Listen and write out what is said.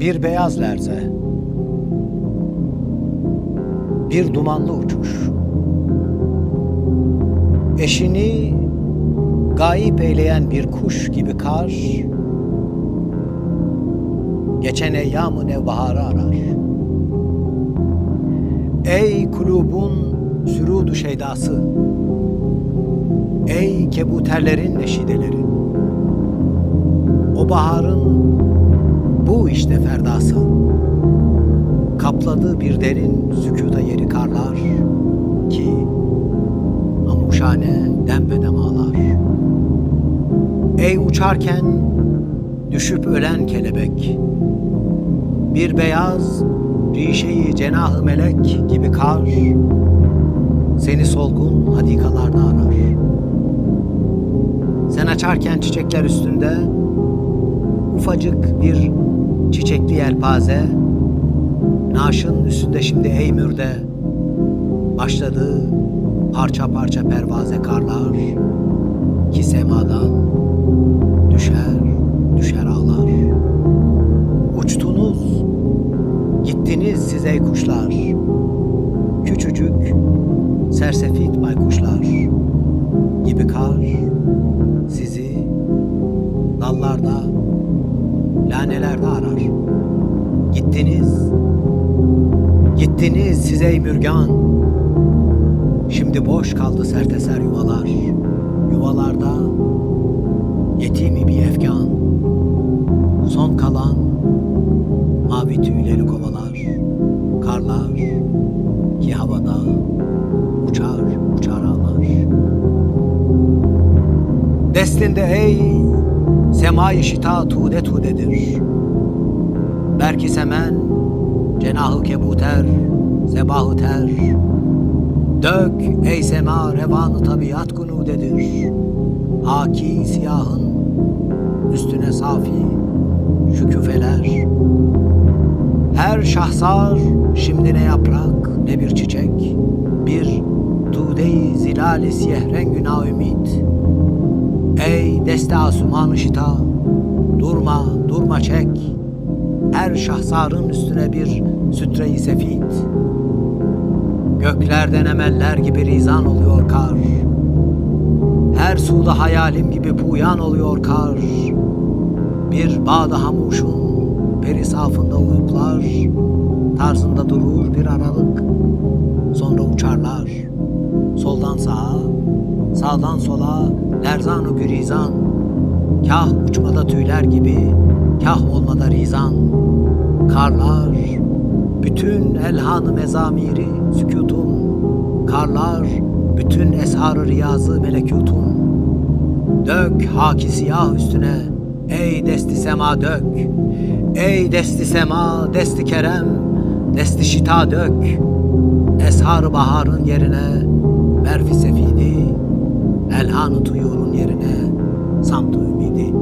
Bir beyaz lerze. Bir dumanlı uçuş. Eşini gayip eyleyen bir kuş gibi kar, geçen eyyam-ı nevbaharı arar. Ey kulubun sürûdu şeydası, ey kebuterlerin neşideleri, o baharın bu işte ferdası, kapladığı bir derin sükuta yeri karlar ki amuşane dembedem ağlar. Ey uçarken düşüp ölen kelebek, bir beyaz rişeyi cenahı melek gibi kar, seni solgun hadikalarda arar. Sen açarken çiçekler üstünde, ufacık bir çiçekli yelpaze, naşın üstünde şimdi ey mürde, başladı parça parça pervaze karlar, ki semadan düşer, düşer ağlar. Uçtunuz, gittiniz siz ey kuşlar, küçücük, sersefit baykuşlar lanelerde arar. Gittiniz, gittiniz siz ey mürgan, şimdi boş kaldı serteser yuvalar, yuvalarda yetimi bir efkan, son kalan mavi tüyleri kovalar, karlar ki havada uçar uçar ağlar. Destinde ey semai şita tude tudedir. Belki semen cenahı kebuter, sebahı ter. Dök ey sema revanı tabiat gunudedir. Haki siyahın üstüne safi şüküfeler. Her şahsar şimdi ne yaprak ne bir çiçek, bir tude-i zilal-i siyehrengü ümit. Deste asuman şita, durma durma çek. Her şahsarın üstüne bir sütre-i sefit. Göklerden emeller gibi rizan oluyor kar. Her suda hayalim gibi puyan oluyor kar. Bir bağda hamuşun perisafında uyuklar. Tarzında durur bir aralık. Sonra uçarlar. Soldan sağa, sağdan sola lerzan-ı gürizan. Kah uçmada tüyler gibi, kah olmada rizan. Karlar, bütün elhanı mezamiri sükutun. Karlar, bütün esharı riyazı melekutun. Dök haki siyah üstüne, ey desti sema dök. Ey desti sema, desti kerem, desti şita dök. Eshar baharın yerine, berfi sefidi, elhanı tuyurun yerine, samtu ümidi.